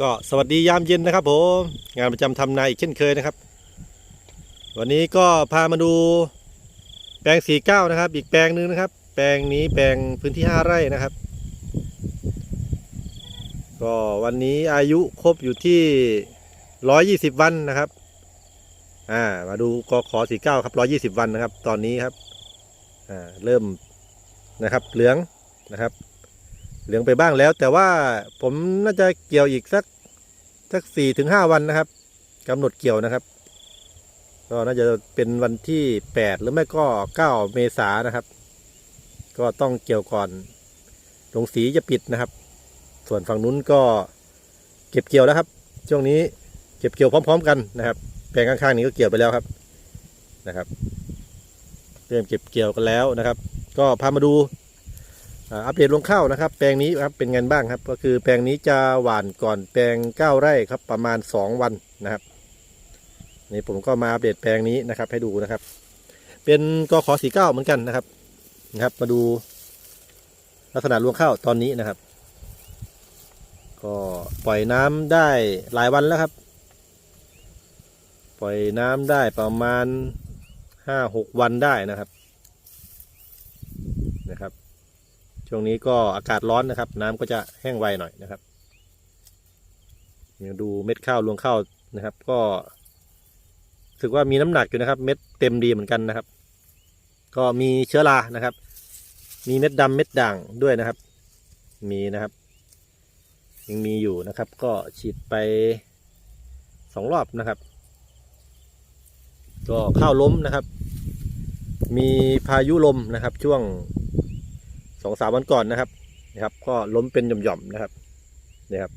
ก็สวัสดียามเย็นนะครับผมงานประจำทำนาอีกเช่นเคยนะครับ วันนี้ก็พามาดูแปลงสีเก้านะครับ อีกแปลงหนึ่งนะครับ แปลงนี้แปลงพื้นที่ห้าไร่นะครับ ก็วันนี้อายุครบอยู่ที่ร้อยยี่สิบวันนะครับอ่ามาดูกอขอสีเก้าครับร้อยี่สิบวันนะครับ ตอนนี้ครับอ่าเริ่มนะครับเหลืองนะครับ เหลืองไปบ้างแล้ว แต่ว่าผมน่าจะเกี่ยวอีกสักสักสี่ถึงห้าวันนะครับกำหนดเกี่ยวนะครับ ก็น่าจะเป็นวันที่แปดหรือไม่ก็เก้าเมษานนะครับ ก็ต้องเกี่ยวก่อนลงสีจะปิดนะครับ ส่วนฝั่งนู้นก็เก็บเกี่ยวแล้วครับ ช่วงนี้เก็บเกี่ยวพร้อม ๆ กันนะครับ แปลงข้างๆนี้ก็เกี่ยวไปแล้วครับนะครับเริ่มเก็บเกี่ยวกันแล้วนะครับ ก็พามาดู อัปเดตลงข้าวนะครับ แปลงนี้ครับเป็นไงบ้างครับ ก็คือแปลงนี้จะหว่านก่อนแปลงเก้าไร่ครับ ประมาณสองวันนะครับนี่ผมก็มาอัปเดตแปลงนี้นะครับ ให้ดูนะครับ เป็นกอขอสีเก้าเหมือนกันนะครับนะครับ มาดูลักษณะรวงข้าวตอนนี้นะครับ ก็ปล่อยน้ำได้หลายวันแล้วครับ ปล่อยน้ำได้ประมาณห้าหกวันได้นะครับนะครับ ช่วงนี้ก็อากาศร้อนนะครับ น้ำก็จะแห้งไวหน่อยนะครับเนี่ยดูเม็ดข้าวรวงข้าวนะครับ ก็ถือว่ามีน้ำหนักอยู่นะครับ เม็ดเต็มดีเหมือนกันนะครับ ก็มีเชื้อรานะครับ มีเม็ดดำเม็ดด่างด้วยนะครับ มีนะครับ ยังมีอยู่นะครับ ก็ฉีดไปสองรอบนะครับ ก็ข้าวล้มนะครับ มีพายุลมนะครับ ช่วง สองสามวันก่อนนะครับนะครับ ก็ล้มเป็นหย่อมๆนะครับนี่ครับ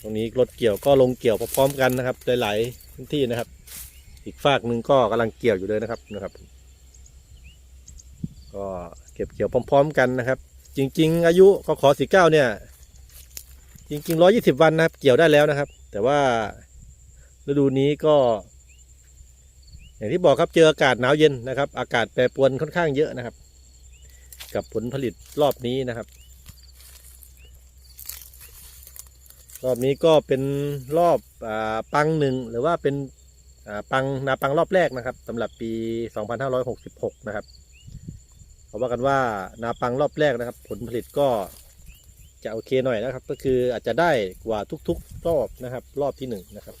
ตรงนี้รถเกี่ยวก็ลงเกี่ยวพร้อมๆกันนะครับหลายๆพื้นที่นะครับ อีกฝากหนึ่งก็กำลังเกี่ยวอยู่เลยนะครับนะครับ ก็เก็บเกี่ยวพร้อม ๆ กันนะครับ จริง ๆ อายุก็ขอสี่เก้าเนี่ย จริงๆร้อยี่สิบวันนะครับ เกี่ยวได้แล้วนะครับ แต่ว่าฤดูนี้ก็ อย่างที่บอกครับเจออากาศหนาวเย็นนะครับ อากาศแปรปรวนค่อนข้างเยอะนะครับ กับผลผลิตรอบนี้นะครับ รอบนี้ก็เป็นรอบอปังหนึ่งหรือว่าเป็นปังนาปังรอบแรกนะครับสำหรับปี 2566 นะครับเขาว่ากันว่านาปังรอบแรกนะครับ ผลผลิตก็จะโอเคหน่อยนะครับ ก็คืออาจจะได้กว่าทุกๆ รอบนะครับ รอบที่หนึ่งนะครับ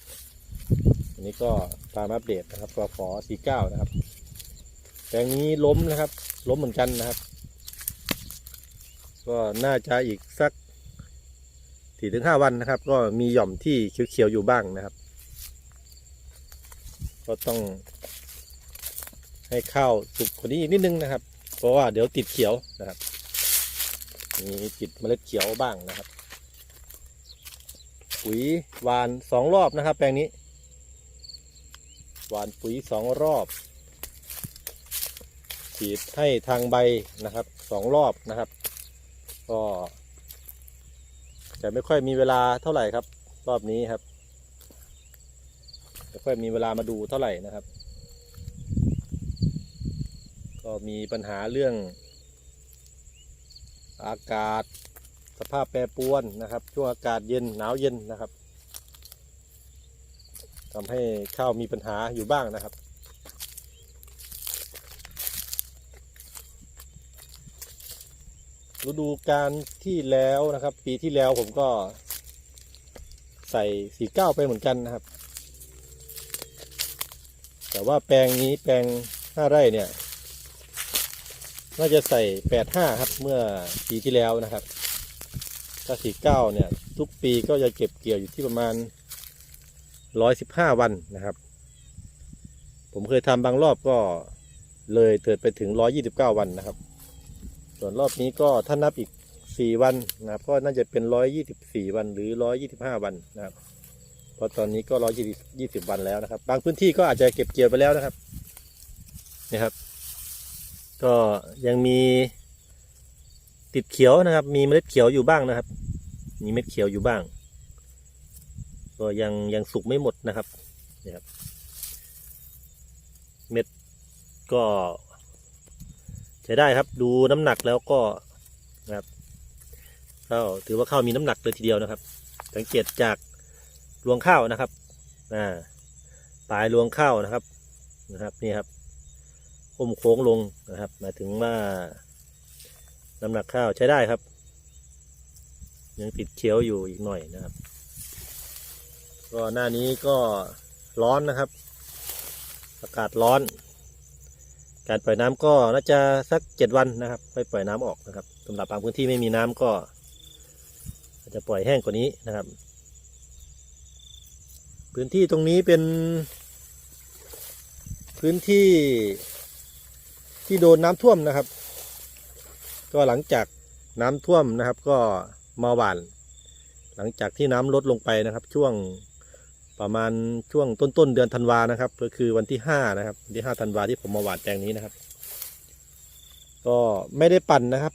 อันนี้ก็ตามอัปเดตนะครับกขอ49นะครับแปลงนี้ล้มนะครับ ล้มเหมือนกันนะครับ ก็น่าจะอีกสักสี่ถึงห้าวันนะครับ ก็มีหย่อมที่เขียวๆอยู่บ้างนะครับ ก็ต้องให้ข้าวสุกกว่านี้อีกนิดนึงนะครับ เพราะว่าเดี๋ยวติดเขียวนะครับ มีติดเมล็ดเขียวบ้างนะครับปุ๋ยวานสองรอบนะครับ แปลงนี้ หวานปุ๋ยสองรอบ ฉีดให้ทางใบนะครับสองรอบนะครับ ก็จะไม่ค่อยมีเวลาเท่าไหร่ครับ รอบนี้ครับไม่ค่อยมีเวลามาดูเท่าไหร่นะครับ ก็มีปัญหาเรื่อง อากาศสภาพแปรปรวนนะครับ ช่วงอากาศเย็นหนาวเย็นนะครับ ทำให้ข้าวมีปัญหาอยู่บ้างนะครับ ฤดูการที่แล้วนะครับ ปีที่แล้วผมก็ใส่สีเก้าไปเหมือนกันนะครับ แต่ว่าแปลงนี้แปลงห้าไร่เนี่ย น่าจะใส่แปดห้าครับเมื่อปีที่แล้วนะครับถ้าสีเก้าเนี่ย ทุกปีก็จะเก็บเกี่ยวอยู่ที่ประมาณ ร้อยสิบห้าวันนะครับ ผมเคยทำบางรอบก็เลยเติดไปถึงร้อยี่สิบเก้าวันนะครับ ส่วนรอบนี้ก็ถ้านับอีกสี่วันนะครับก็น่าจะเป็นร้อยยี่สิบสี่วันหรือร้อยยี่สิบห้าวันนะครับ เพราะตอนนี้ก็ร้อยยี่สิบวันแล้วนะครับ บางพื้นที่ก็อาจจะเก็บเกี่ยวไปแล้วนะครับนี่ครับ ก็ยังมีติดเขียวนะครับ มีเมล็ดเขียวอยู่บ้างนะครับ มีเม็ดเขียวอยู่บ้าง ก็ยังยังสุกไม่หมดนะครับนี่ครับ เม็ดก็ใช้ได้ครับ ดูน้ำหนักแล้วก็นะครับข้าวถือว่าข้าวมีน้ำหนักเลยทีเดียวนะครับ สังเกตจากรวงข้าวนะครับอ่าปลายรวงข้าวนะครับนะครับนี่ครับก้มโค้งลงนะครับหมายถึงว่าน้ำหนักข้าวใช้ได้ครับ ยังติดเคี้ยวอยู่อีกหน่อยนะครับ ก็หน้านี้ก็ร้อนนะครับ อากาศร้อน การปล่อยน้ำก็น่าจะสักเจ็ดวันนะครับค่อยปล่อยน้ำออกนะครับสำหรับบางพื้นที่ไม่มีน้ำก็อาจจะปล่อยแห้งกว่านี้นะครับ พื้นที่ตรงนี้เป็น พื้นที่ที่โดนน้ำท่วมนะครับ ก็หลังจากน้ำท่วมนะครับ ก็มาหวาน หลังจากที่น้ำลดลงไปนะครับ ช่วง ประมาณช่วงต้นๆเดือนธันวานะครับ ก็คือวันที่ห้านะครับวันที่ห้าธันวาที่ผมมาหว่านแปลงนี้นะครับ ก็ไม่ได้ปั่นนะครับ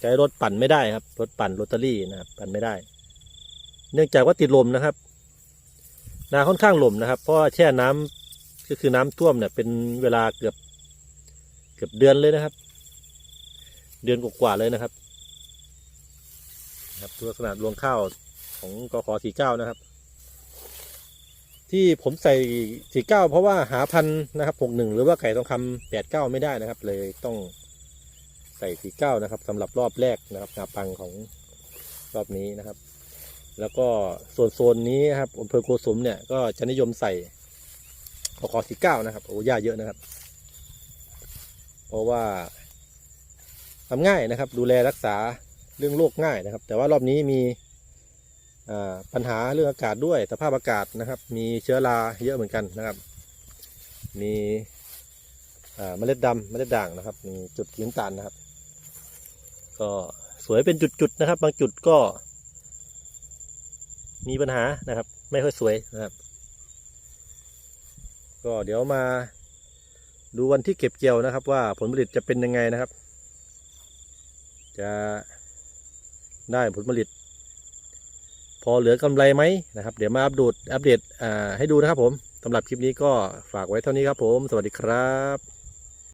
ใช้รถปั่นไม่ได้ครับ รถปั่นโรตารี่นะครับ ปั่นไม่ได้ เนื่องจากว่าติดลมนะครับ นาค่อนข้างลมนะครับ เพราะแช่น้ำก็คือน้ำท่วมเนี่ย เป็นเวลาเกือบเกือบเดือนเลยนะครับ เดือนกว่าๆเลยนะครับ ครับลักษณะรวงข้าวของกขสี่เก้านะครับ ที่ผมใส่สี่เก้าเพราะว่าหาพันนะครับหกหนึ่งหรือว่าไก่ทองคำแปดเก้าไม่ได้นะครับ เลยต้องใส่สี่เก้านะครับสำหรับรอบแรกนะครับนาปังของรอบนี้นะครับ แล้วก็ส่วนโซนนี้นครับอำเภอโกสุมเนี่ยก็จะนิยมใส่กขสี่เก้านะครับโอ้ย่าเยอะนะครับ เพราะว่าทำง่ายนะครับ ดูแลรักษาเรื่องโรคง่ายนะครับ แต่ว่ารอบนี้มี ปัญหาเรื่องอากาศด้วยสภาพอากาศนะครับ มีเชื้อราเยอะเหมือนกันนะครับ มีเมล็ดดำเมล็ดด่างนะครับ มีจุดสีนตาลนะครับ ก็สวยเป็นจุดๆนะครับ บางจุดก็ มีปัญหานะครับ ไม่ค่อยสวยนะครับ ก็เดี๋ยวมาดูวันที่เก็บเกี่ยวนะครับ ว่าผลผลิตจะเป็นยังไงนะครับ จะได้ผลผลิต พอเหลือกำไรไหมนะครับ เดี๋ยวมาอัปเดตอัปเดตให้ดูนะครับผมสำหรับคลิปนี้ก็ฝากไว้เท่านี้ครับผม สวัสดีครับ